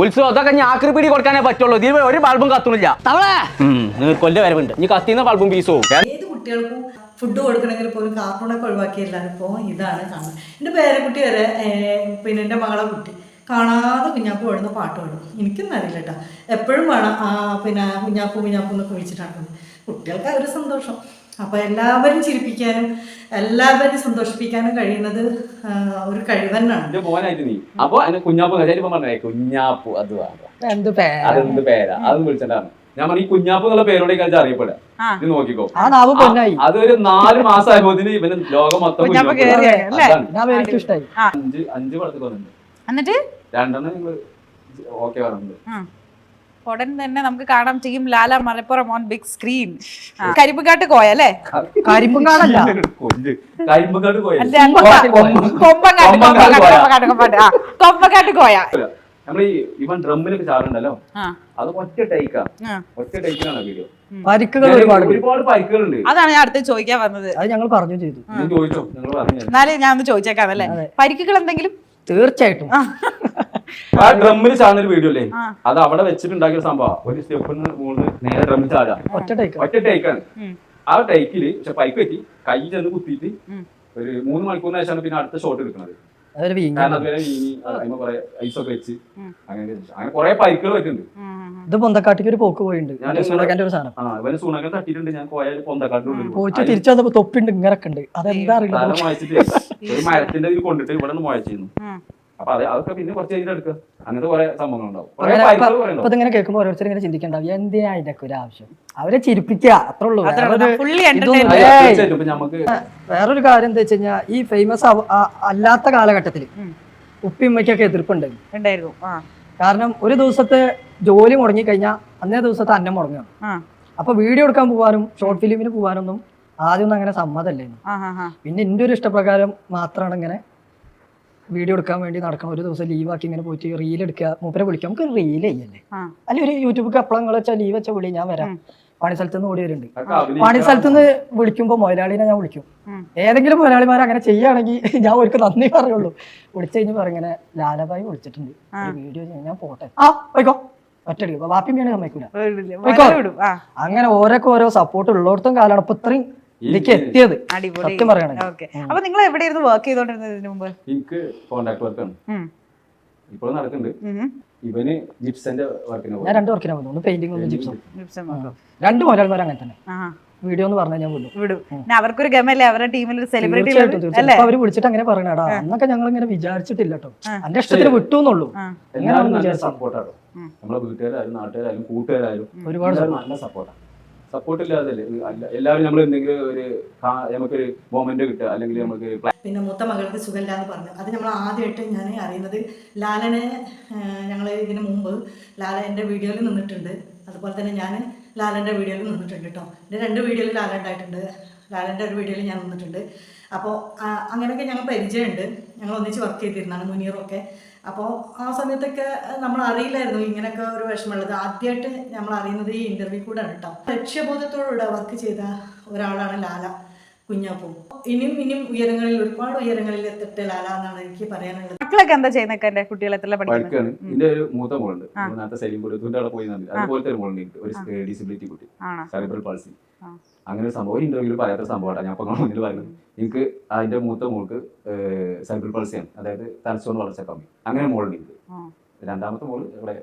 ഉത്സവം അതൊക്കെ ഞാൻ പിടി കൊടുക്കാനേ പറ്റുള്ളൂ. ഇതിന് ഒരു ബൾബും കത്തുന്നില്ല. തവളെ! കൊല്ല വരവുണ്ട്. ഇനി കത്തിന്ന ബൾബും പീസും ഏത് കുട്ടികൾക്കും ഫുഡ് കൊടുക്കണമെങ്കിൽ പോലും കാർട്ടൂണൊക്കെ ഒഴിവാക്കി എല്ലാവരും ഇപ്പോൾ ഇതാണ് കാണുന്നത്. എന്റെ പേരക്കുട്ടി വരെ പിന്നെ എന്റെ മകളെ കുട്ടി. കാണാതെ കുഞ്ഞാപ്പ് പാടുന്ന പാട്ട് പാടും. എനിക്കൊന്നും അറിയില്ല കേട്ടോ. എപ്പോഴും വേണം പിന്നെ കുഞ്ഞാപ്പ് കുഞ്ഞാപ്പ് എന്നൊക്കെ വിളിച്ചിട്ടാണ്. കുട്ടികൾക്ക് അവർ ഒരു സന്തോഷം. അപ്പോൾ എല്ലാവരും ചിരിപ്പിക്കാനും എല്ലാവരും സന്തോഷിപ്പിക്കാനും കഴിയുന്നത് ഒരു കഴിവന്നാണ്. മോനായിട്ട് നീ. അപ്പൊ അതിന് കുഞ്ഞാപ്പു ഇപ്പൊ പറഞ്ഞേ കുഞ്ഞാപ്പു അത് വേണ്ട. എന്ത് പേര്? അതെന്ത് പേരാ? അത് വിളിച്ചിട്ടാണ് ഞാൻ പറഞ്ഞു ഈ കുഞ്ഞാപ്പു എന്നുള്ള പേരോടെ കഴിച്ചാൽ അറിയപ്പെടാ. ഇത് നോക്കിക്കോ. ആ നാവ് പൊന്നായി. അതൊരു നാല് മാസം ആയപ്പോത്തിന് ഇവന് ലോകം മൊത്തം അഞ്ച് അഞ്ച് പടത്തിൽ വന്നിട്ടുണ്ട്. എന്നിട്ട്? രണ്ടെണ്ണം നിങ്ങൾ ഓക്കെ പറഞ്ഞിട്ടുണ്ട്. ആ. ഉടൻ തന്നെ നമുക്ക് കാണാം team Lala Malappuram on big screen കരിമ്പുകാട്ട് Koya അല്ലേ കരിമ്പും കാണല്ല കൊഞ്ച് കരിമ്പക്കാട് പോയി അല്ല, കൊമ്പ- കൊമ്പങ്കാട്ട് കൊമ്പങ്കാട്ട് കൊമ്പങ്കാട്ട് കൊമ്പങ്കാട്ട് ആ കൊമ്പങ്കാട്ട് കോയ നമ്മൾ ഈ ഇവൻ ഡ്രമ്മിലൊക്കെ ചാടുണ്ടല്ലോ അത് ഒറ്റ ടൈക്കാ. ഒറ്റ ടൈക്കിലാണ് വീഡിയോ ഒരുപാട് ഒരുപാട് പരിക്കുകളുണ്ട്. അതാണ് ഞാൻ അടുത്ത് ചോദിക്കാൻ വന്നത്. അത് ഞങ്ങൾ പറഞ്ഞു ചെയ്തു. ചോദിച്ചോ. നിങ്ങൾ പറഞ്ഞു എന്നാലും ഞാൻ ഒന്ന് ചോദിച്ചേക്കാം അല്ലേ പരിക്കുകൾ എന്തെങ്കിലും? തീർച്ചയായിട്ടും. ആ ഡ്രമ്മിൽ ചാടുന്ന ഒരു വീഡിയോ അല്ലേ അത് അവിടെ വെച്ചിട്ടുണ്ടാക്കിയ ഒരു സംഭവം. ഒരു സ്റ്റെപ്പിന് മുകളിൽ നേരെ ഡ്രമ്മിൽ ചാടാ ഒറ്റ ടേക്ക് ഒറ്റ ടേക്കാണ് ആ ടേക്കിൽ പക്ഷെ പൈപ്പ് പറ്റി കൈ ചെന്ന് കുത്തിയിട്ട് ഒരു മൂന്ന് മണിക്കൂറിന് ശേഷമാണ് പിന്നെ അടുത്ത ഷോട്ട് എടുക്കുന്നത്. അതൊരു വീങ്ങ. കാരണം അതുവരെ വീങ്ങി. അതിന് കുറെ ഐസൊക്കെ വെച്ച് ഉം. അങ്ങനെ അങ്ങനെ കുറെ പരിക്കുകൾ പറ്റുന്നുണ്ട് ഉം, ഉം, ഉം. ഇത് പൊന്തക്കാട്ടിക്ക് ഒരു പോക്ക് പോയിട്ടുണ്ട്. ഒരു സാധനം. തട്ടിയിട്ടുണ്ട്. ഞാൻ പോയാൽ പൊന്തക്കാട്ടിനുള്ളിൽ പോയിട്ട് തിരിച്ചു വന്നപ്പോ തൊപ്പിണ്ട് ഇങ്ങനൊക്കെ ഉണ്ട്. അതെന്താ അറിയില്ല. ഒരു മരത്തിന്റെ ഇതിൽ കൊണ്ടിട്ട് ഇവിടെ നിന്ന് മുഴച്ചിരുന്നു. അപ്പൊ അത് അതൊക്കെ പിന്നെ കുറച്ച് കഴിഞ്ഞിട്ട് എടുക്കുക അങ്ങനത്തെ കുറെ സംഭവങ്ങൾ ഉണ്ടാവും കുറെ അങ്ങനെ പരിക്കുകൾ ഇപ്പൊ- കുറെ ഇപ്പൊ ഉണ്ടാവും ഇതിങ്ങനെ കേൾക്കുമ്പോ ഓരോരുത്തർ ഇങ്ങനെ ചിന്തിക്കണ്ടാവും. എന്തിനാ ഇതൊക്കെ ഒരു ആവശ്യം? അവരെ ചിരിപ്പിക്കുക അത്രേ ഉള്ളൂ. വേറൊരു കാര്യം എന്താ വെച്ച് കഴിഞ്ഞാൽ ഈ ഫേമസ് അല്ലാത്ത കാലഘട്ടത്തിൽ ഉപ്പിയമ്മയ്ക്കൊക്കെ ഉപ്പിമ്മയ്ക്കൊക്കെ എതിർപ്പുണ്ട് ഉണ്ടായിരുന്നു. ആ. കാരണം ഒരു ദിവസത്തെ ജോലി മുടങ്ങി കഴിഞ്ഞാൽ അന്നേ ദിവസത്തെ അന്നം മുടങ്ങുക. ആ. അപ്പൊ വീഡിയോ എടുക്കാൻ പോകാനും ഷോർട്ട് ഫിലിമിന് പോകാനൊന്നും ആദ്യമൊന്നും അങ്ങനെ സമ്മതമല്ലായിരുന്നു പിന്നെ എന്റെ ഒരു ഇഷ്ടപ്രകാരം മാത്രമാണ് ഇങ്ങനെ വീഡിയോ എടുക്കാൻ വേണ്ടി നടക്കണം ഒരു ദിവസം ലീവാക്കി ഇങ്ങനെ പോയിട്ട് റീൽ എടുക്കുക. മൂപ്പരെ വിളിക്കാം. നമുക്ക് റീൽ ചെയ്യല്ലേ. അല്ലെ ഒരു യൂട്യൂബ് കപ്പളങ്ങൾ വെച്ചാൽ ലീവ് വെച്ചാൽ വിളി ഞാൻ വരാം. പണി സ്ഥലത്ത് നിന്ന് ഓടി വരുന്നുണ്ട്. പണി സ്ഥലത്ത് നിന്ന് വിളിക്കുമ്പോൾ മുതലാളിനെ ഞാൻ വിളിക്കും. ഏതെങ്കിലും മുതലാളിമാർ അങ്ങനെ ചെയ്യുകയാണെങ്കിൽ ഞാൻ ഒരിക്കൽ നന്ദി പറയുള്ളൂ. വിളിച്ചു കഴിഞ്ഞാൽ ഇങ്ങനെ ലാലബായി വിളിച്ചിട്ടുണ്ട്. വീഡിയോ ചെയ്യാൻ ഞാൻ പോട്ടെ. ആ പോയിക്കോ. ഒറ്റടിക്കും വാപ്പിമ്മയാണ് സമ്മതിക്കൂല. അങ്ങനെ ഓരോക്കെ ഓരോ സപ്പോർട്ട് ഉള്ളിടത്തും കാലാണ്. ഇപ്പൊ ഇത്രയും ഇതിലേക്ക് എത്തിയത്. അടിപൊളി. സത്യം ഓക്കെ. അപ്പൊ നിങ്ങൾ എവിടെയായിരുന്നു വർക്ക് ചെയ്തോണ്ടിരുന്നത് ഇതിനു മുമ്പ്? എനിക്ക് കോൺട്രാക്ട് വർക്കാണ്. ഇപ്പോഴും നടക്കുന്നുണ്ട്. ഇവന് ജിപ്സന്റെ വർക്കിന് ഞാൻ രണ്ട് വർക്കിനാ പോകുന്നു ഒന്ന് പെയിന്റിംഗ് ഒന്ന് ജിപ്സും. രണ്ട് മുതലാളിമാർ അങ്ങനെ തന്നെ. ആ വീഡിയോ എന്ന് പറഞ്ഞാൽ ഞാൻ വിടും. വിടും. അവർക്കൊരു ഗമല്ലേ അവരുടെ ടീമിൽ ഒരു സെലിബ്രിറ്റി അവർ വിളിച്ചിട്ട് അങ്ങനെ പറയണടാ. അന്നൊക്കെ ഞങ്ങൾ ഇങ്ങനെ വിചാരിച്ചിട്ടില്ല കേട്ടോ എന്റെ ഇഷ്ടത്തിന് വിട്ടു എന്നുള്ളൂ. എല്ലാവരും നല്ല വിചാരിച്ചു. സപ്പോർട്ടാണ് നമ്മളെ വീട്ടുകാരായാലും നാട്ടുകാരായാലും കൂട്ടുകാരായാലും ഒരുപാട് നല്ല സപ്പോർട്ടാണ് സപ്പോർട്ട് ഇല്ലാതെ എല്ലാവരും നമ്മൾ എന്തെങ്കിലും ഒരു നമുക്കൊരു മൊമെന്റ് കിട്ടുക. അല്ലെങ്കിൽ നമുക്ക് പിന്നെ മൂത്ത മകൾക്ക് സുഖമില്ല എന്ന് പറഞ്ഞു. അത് നമ്മൾ ആദ്യമായിട്ട് ഞാൻ അറിയുന്നത് ലാലനെ ഞങ്ങൾ ഇതിനു മുമ്പ് ലാല എന്റെ വീഡിയോയിൽ നിന്നിട്ടുണ്ട്. അതുപോലെ തന്നെ ഞാൻ ലാലന്റെ വീഡിയോയിൽ നിന്നിട്ടുണ്ട് കേട്ടോ. എന്റെ രണ്ട് വീഡിയോയിൽ ലാല ഉണ്ടായിട്ടുണ്ട്. ലാലന്റെ ഒരു വീഡിയോയിൽ ഞാൻ നിന്നിട്ടുണ്ട്. അപ്പോൾ അങ്ങനെയൊക്കെ ഞങ്ങൾ പരിചയമുണ്ട്. ഞങ്ങൾ ഒന്നിച്ച് വർക്ക് ചെയ്തിരുന്നതാണ് മുനീറൊക്കെ. അപ്പോൾ ആ സമയത്തൊക്കെ നമ്മൾ അറിയില്ലായിരുന്നു ഇങ്ങനെയൊക്കെ ഒരു വിഷമമുള്ളത്. ആദ്യമായിട്ട് നമ്മൾ അറിയുന്നത് ഈ ഇന്റർവ്യൂ കൂടെയാണ് കേട്ടോ ലക്ഷ്യബോധത്തോടുകൂടെ വർക്ക് ചെയ്ത ഒരാളാണ് ലാല. കുഞ്ഞാപ്പൂ. ഇനിയും ഇനിയും ഉയരങ്ങളിൽ ഒരുപാട് ഉയരങ്ങളിൽ എത്തട്ടെ ലാല എന്നാണ് എനിക്ക് പറയാനുള്ളത്. മക്കളൊക്കെ എന്താ ചെയ്യുന്നൊക്കെ എന്റെ പഠിക്കാണ്. ഒരു മൂത്ത മോളുണ്ട്. സലീം അവിടെ പോയി അതുപോലത്തെ ഒരു മോളുണ്ട് ഒരു ഡിസബിലിറ്റി കുട്ടി. ആണോ? സെറിബ്രൽ പാൾസി അങ്ങനെ ഒരു സംഭവം ഒരു ഇന്റർവ്യൂവിൽ പറയാത്ത സംഭവമാണ് ഞാൻ നിങ്ങളുടെ മുന്നിൽ പറയുന്നത്. എനിക്ക് അതിന്റെ മൂത്ത മോൾക്ക് സെറിബ്രൽ പാൾസിയാണ് അതായത് തലച്ചോറിന് വളർച്ച കമ്മി. അങ്ങനെ മോളുണ്ട് എനിക്ക്. രണ്ടാമത്തെ മോൾ ഇവിടെ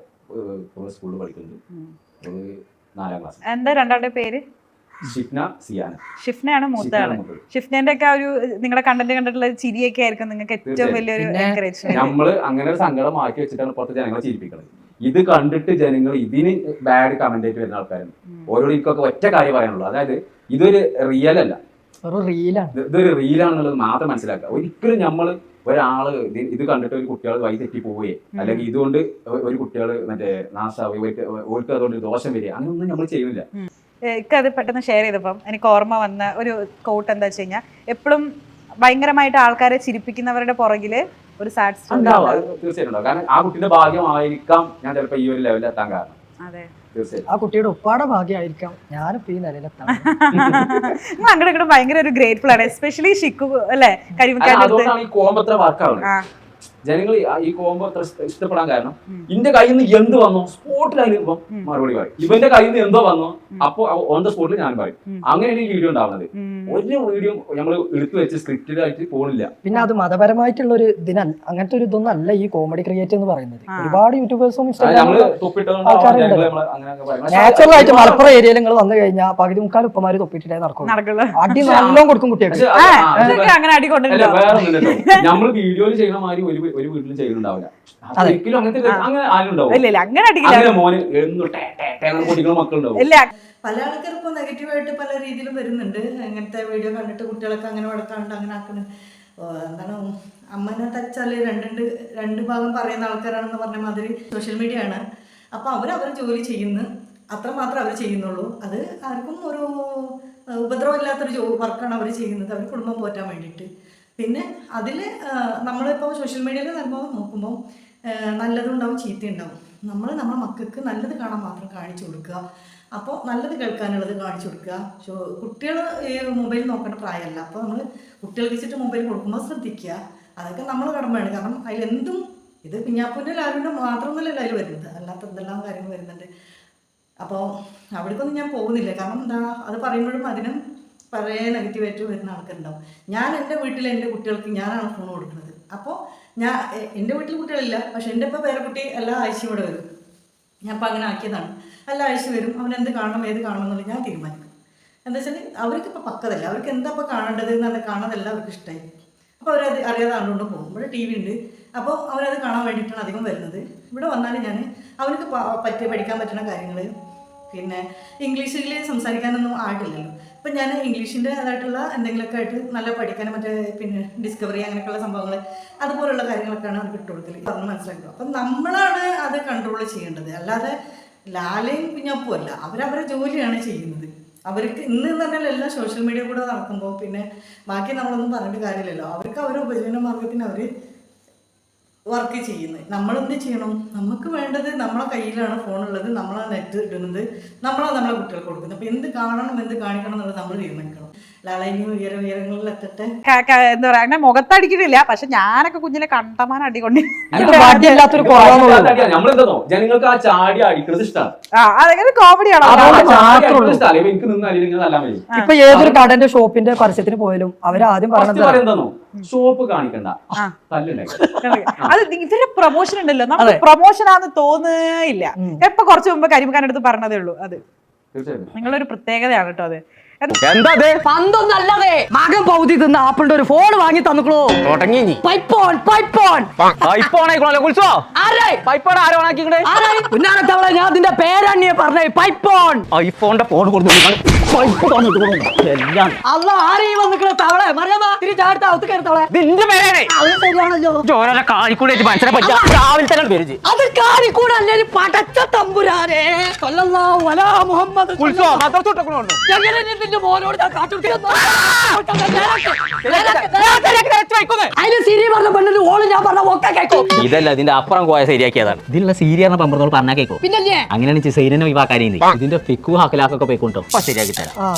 സ്കൂളിൽ പഠിക്കുന്നുണ്ട്. നാലാം ക്ലാസ് എന്താ രണ്ടാളുടെ പേര്? ഷിഫ്നയാണ് മൂത്ത ആൾ ഷിഫ്നന്റെ ഒക്കെ ഒരു നിങ്ങളുടെ കണ്ടന്റ് കണ്ടിട്ടുള്ള ചിരിയൊക്കെ ആയിരിക്കും നിങ്ങൾക്ക് ഏറ്റവും വലിയൊരു എൻകറേജ്മെന്റ് നമ്മൾ അങ്ങനെ ഒരു സങ്കടം മാറ്റി വെച്ചിട്ടാണ് പുറത്ത് ജനങ്ങളെ ചിരിപ്പിക്കുന്നത് ഇത് കണ്ടിട്ട് ജനങ്ങൾ ഇതിന് ബാഡ് കമന്റ് ആയിട്ട് വരുന്ന ആൾക്കാരുണ്ട്. ഓരോ എനിക്കൊക്കെ ഒറ്റ കാര്യം പറയാനുള്ളൂ. അതായത് ഇതൊരു റിയൽ അല്ല. ഇതൊരു റീലാണെന്നുള്ളത് മാത്രം മനസ്സിലാക്കുക. ഒരിക്കലും നമ്മൾ ഒരാൾ ഇത് ഇത് കണ്ടിട്ട് ഒരു കുട്ടികൾ വഴി തെറ്റി പോവുകയെ അല്ലെങ്കിൽ ഇതുകൊണ്ട് ഒരു കുട്ടികൾ മറ്റേ നാശാവുകയോ ഓർക്ക് അതുകൊണ്ട് ദോഷം വരിക. അങ്ങനെയൊന്നും നമ്മൾ ചെയ്യുന്നില്ല. എനിക്ക് അത് പെട്ടെന്ന് ഷെയർ ചെയ്തപ്പം എനിക്ക് ഓർമ്മ വന്ന ഒരു കോട്ട് എന്താ വെച്ച് കഴിഞ്ഞാൽ എപ്പോഴും ഭയങ്കരമായിട്ട് ആൾക്കാരെ ചിരിപ്പിക്കുന്നവരുടെ പുറകിൽ ഒരു സാഡ് സ്റ്റോറി തീർച്ചയായിട്ടും കാരണം ആ കുട്ടിയുടെ ഭാഗ്യമായിരിക്കാം ഞാൻ ചിലപ്പോൾ ഈ ഒരു ലെവലിൽ എത്താൻ കാരണം. അതെ. ആ കുട്ടിയുടെ ഉപ്പാടെ ഭാഗ്യമായിരിക്കാം. ഞാനിപ്പോ ഈ നിലയിലെത്താം അങ്ങോട്ട് ഭയങ്കര ഒരു ഗ്രേറ്റ്ഫുൾ ആണ്. എസ്പെഷ്യലി ഷിക്കു അല്ലെ? കരിമിക്കാൻ കോമ്പത്ര വർക്കാണ് ആ. ജനങ്ങൾ ഈ കോമ്പോ അത്ര ഇഷ്ടപ്പെടാൻ കാരണം ഇന്റെ കയ്യിൽ നിന്ന് എന്ത് വന്നോ? സ്പോട്ടിൽ അതിന് ഇപ്പം മറുപടി പറയും. ഇവന്റെ കയ്യിൽ നിന്ന് എന്തോ വന്നോ അപ്പോ ഓൺ ദ സ്പോട്ടിൽ ഞാൻ പറയും. അങ്ങനെയാണ് ഈ വീഡിയോ ഉണ്ടാവുന്നത്. ഒരു വീഡിയോ നമ്മൾ എടുത്തു വെച്ച് സ്ക്രിപ്റ്റഡ് ആയിട്ട് പോണില്ല. പിന്നെ അത് മതപരമായിട്ടുള്ള ഒരു ഇതിനല്ല അങ്ങനത്തെ ഒരു ഇതൊന്നും അല്ല ഈ കോമഡി ക്രിയേറ്റ് എന്ന് പറയുന്നത്. ഒരുപാട് യൂട്യൂബേഴ്സും. നാച്ചുറൽ ആയിട്ട് മലപ്പുറം ഏരിയയിൽ നിങ്ങൾ വന്നു കഴിഞ്ഞാൽ പകുതി മുക്കാൽ ഉപ്പമാര് തൊപ്പിട്ടിട്ടേ നടക്കും നടക്കുള്ളൂ. അടി നല്ലോണം കൊടുക്കും കുട്ടികൾക്ക്. അങ്ങനെ അടി കൊണ്ടല്ലോ നമ്മൾ വീഡിയോയിൽ ചെയ്യുന്ന മാതിരി ഒരു ഒരു വീട്ടിലും ചെയ്യുന്നുണ്ടാവില്ല. ഒരിക്കലും അങ്ങനത്തെ അങ്ങനെ ആരും ഉണ്ടാവും ഇല്ല ഇല്ല അങ്ങനെ അടിക്കില്ല. അങ്ങനെ മോന് എന്നും ടേ ടേ ടേ എന്ന് പൊട്ടിക്കുന്ന മക്കളുണ്ടാവും. ഇല്ല. പല ഇപ്പോൾ നെഗറ്റീവായിട്ട് പല രീതിയിലും വരുന്നുണ്ട്. അങ്ങനത്തെ വീഡിയോ കണ്ടിട്ട് കുട്ടികളൊക്കെ അങ്ങനെ വളർത്താണ്ട് അങ്ങനെ ആക്കുന്നു എന്താണ് അമ്മനെ തച്ചാൽ രണ്ടുണ്ട് രണ്ട് ഭാഗം പറയുന്ന ആൾക്കാരാണെന്ന് പറഞ്ഞ മാതിരി സോഷ്യൽ മീഡിയ ആണ് അപ്പോൾ അവർ അവർ ജോലി ചെയ്യുന്നു. അത്രമാത്രം അവർ ചെയ്യുന്നുള്ളൂ. അത് ആർക്കും ഒരു ഉപദ്രവം ഉപദ്രവമില്ലാത്തൊരു ജോ വർക്കാണ് അവർ ചെയ്യുന്നത്. അവർ കുടുംബം പോറ്റാൻ വേണ്ടിയിട്ട്. പിന്നെ അതിൽ നമ്മളിപ്പോൾ സോഷ്യൽ മീഡിയയിൽ അനുഭവം നോക്കുമ്പോൾ നല്ലതുണ്ടാവും ചീത്തയുണ്ടാവും. നമ്മൾ നമ്മുടെ മക്കൾക്ക് നല്ലത് കാണാൻ മാത്രം കാണിച്ചു കൊടുക്കുക. അപ്പോൾ നല്ലത് കേൾക്കാനുള്ളത് കാണിച്ചു കൊടുക്കുക. കുട്ടികൾ ഈ മൊബൈൽ നോക്കേണ്ട പ്രായമല്ല. അപ്പോൾ നമ്മൾ കുട്ടികൾക്ക് വെച്ചിട്ട് മൊബൈൽ കൊടുക്കുമ്പോൾ ശ്രദ്ധിക്കുക. അതൊക്കെ നമ്മൾ കടമയാണ്. കാരണം അതിലെന്തും ഇത് കുഞ്ഞാപ്പൂന്റെ ലാലുവിന്റെ മാത്രമൊന്നുമല്ല അതിൽ വരുന്നത്. അല്ലാത്ത എന്തെല്ലാം കാര്യങ്ങൾ വരുന്നുണ്ട്. അപ്പോൾ അവിടേക്കൊന്നും ഞാൻ പോകുന്നില്ല. കാരണം എന്താ അത് പറയുമ്പോഴും അതിനും പഴയ നെഗറ്റീവായിട്ട് വരുന്ന ആൾക്കാരുണ്ടാവും. ഞാൻ എന്റെ വീട്ടിൽ എന്റെ കുട്ടികൾക്ക് ഞാനാണ് ഫോൺ കൊടുക്കുന്നത്. അപ്പോൾ ഞാൻ എന്റെ വീട്ടിൽ കുട്ടികളില്ല പക്ഷെ എന്റെ ഇപ്പോൾ വേറെ കുട്ടി എല്ലാ ആഴ്ചയും ഇവിടെ വരും. ഞാൻ അപ്പോൾ അങ്ങനെ ആക്കിയതാണ്. എല്ലാ ആഴ്ച വരും. അവൻ എന്ത് കാണണം ഏത് കാണണം എന്നുള്ളത് ഞാൻ തീരുമാനിക്കും. എന്താ വെച്ചാൽ അവർക്ക് ഇപ്പോൾ പക്കതല്ല. അവർക്ക് എന്താ ഇപ്പോൾ കാണേണ്ടത് എന്നത് കാണുന്നതല്ല അവർക്ക് ഇഷ്ടമായി അപ്പോൾ അവരത് അറിയാതെ ആളുകൊണ്ട് പോകും. ഇവിടെ ടി വി ഉണ്ട്. അപ്പോൾ അവരത് കാണാൻ വേണ്ടിയിട്ടാണ് അധികം വരുന്നത്. ഇവിടെ വന്നാൽ ഞാൻ അവർക്ക് പറ്റിയ പറ്റി പഠിക്കാൻ പറ്റുന്ന കാര്യങ്ങൾ പിന്നെ ഇംഗ്ലീഷിൽ സംസാരിക്കാനൊന്നും ആയിട്ടില്ലല്ലോ അപ്പം ഞാൻ ഇംഗ്ലീഷിന്റെതായിട്ടുള്ള എന്തെങ്കിലുമൊക്കെ ആയിട്ട് നല്ല പഠിക്കാനും മറ്റേ പിന്നെ ഡിസ്കവറി അങ്ങനെയൊക്കെയുള്ള സംഭവങ്ങൾ അതുപോലുള്ള കാര്യങ്ങളൊക്കെയാണ് അവർക്ക് ഇട്ട് കൊടുക്കൽ പറഞ്ഞ് മനസ്സിലാക്കുക അപ്പം നമ്മളാണ് അത് കൺട്രോൾ ചെയ്യേണ്ടത്. അല്ലാതെ ലാലയും കുഞ്ഞപ്പും അല്ല. അവരവരുടെ ജോലിയാണ് ചെയ്യുന്നത്. അവർക്ക് ഇന്ന് പറഞ്ഞാൽ എല്ലാം സോഷ്യൽ മീഡിയ കൂടെ നടക്കുമ്പോൾ പിന്നെ ബാക്കി നമ്മളൊന്നും പറഞ്ഞിട്ട് കാര്യമില്ലല്ലോ. അവർക്ക് അവരുടെ ഉപജീവന മാർഗത്തിന് അവർ വർക്ക് ചെയ്യുന്നത് നമ്മളെന്ത് ചെയ്യണം? നമുക്ക് വേണ്ടത് നമ്മളെ കയ്യിലാണ് ഫോണുള്ളത് നമ്മളാ നെറ്റ് ഇടുന്നത്. നമ്മളാണ് നമ്മളെ കുട്ടികൾക്ക് കൊടുക്കുന്നത്. അപ്പോൾ എന്ത് കാണണം എന്ത് കാണിക്കണം എന്നുള്ളത് നമ്മൾ തീരുമാനിക്കണം. എന്താ പറയാ അങ്ങനെ മുഖത്തടിക്കണില്ല. പക്ഷെ ഞാനൊക്കെ കുഞ്ഞിനെ കണ്ടമാനം അടികൊണ്ട് നമ്മളെന്തോ ജനങ്ങൾക്ക് ആ ചാടി അടിക്കുന്നത് ഇഷ്ടമാണ് അതെങ്ങനെ കോമഡിയാണോ? എനിക്ക് ഇപ്പൊ ഏതൊരു കടന്റെ ഷോപ്പിന്റെ പരസ്യത്തിന് പോയാലും അവർ ആദ്യം ഫസ്റ്റ് ഷോപ്പ് കാണിക്കണ്ട. അത് ഇവരുടെ പ്രൊമോഷൻ ഉണ്ടല്ലോ. നമുക്ക്. പ്രൊമോഷൻ ആണെന്ന് തോന്നുകയില്ല എപ്പൊ കുറച്ച് മുമ്പ് കരിമക്കാന്റെ പറഞ്ഞതേ ഉള്ളൂ. അത് നിങ്ങളൊരു പ്രത്യേകതയാണ് കേട്ടോ അത്. എന്താ അത് പന്തൊന്നല്ലതേ. മകൻ പൗതി തിന്ന ആപ്പിളിന്റെ ഒരു ഫോൺ വാങ്ങി തന്നുക്കളോ തുടങ്ങി നീ pipe on pipe on. Pipe ഓണായിക്കോളല്ലോ കുളിച്ചോ ആരേ? പൈപ്പാണ് ആരോ ഓണാക്കിക്കണേ ആരേ? പുന്നാനത്തവളെ ഞാൻ അതിന്റെ പേരണ്ണിയെ പറഞ്ഞേ പൈപ്പോൺ. ഐഫോണിന്റെ ഫോൺ കൊടുത്തു പൈപ്പ് തന്നിട്ട് എല്ലാം അല്ല ആരെയും വന്നിക്കണ തവളെ മറിയാമ തിരിച്ചാടുത്ത അവത്ത് കയറത്തവളെ നിന്റെ പേരാണേ അത് ശരിയാണല്ലോ. ചോരല കാണിക്കൂടെ മനുഷ്യനെ പറ്റാ രാവിലെ തന്നെ പേര് അത് കാണിക്കൂടല്ലേ ഒരു പടച്ച തമ്പുരാനെ. സല്ലല്ലാഹു അലാ മുഹമ്മദ് എങ്ങനെ നിന്റെ മോനോട് ഞാൻ കാട്ടുകൊടുക്കുന്നു അതിന് സിരി പറഞ്ഞ പെണ്ണിന് ഓൾ ഞാൻ പറഞ്ഞ ഒക്കെ കേൾക്കും ഇതല്ല ഇതിന്റെ അപ്പുറം പോയ ശരിയാക്കിയതാണ്. ഇതിലുള്ള സീരിയറിനെ പമ്പറത്തോട് പറഞ്ഞാൽ കേൾക്കും പിന്നല്ലേ? അങ്ങനെയാണ് സൈരനെ ഒഴിവാക്കാനേ ഇതിന്റെ ഫിക്കു ഹാക്കലാക്കൊക്കെ പോയിക്കൊണ്ടോ? അപ്പൊ ശരിയാക്കി തരാം. ആ.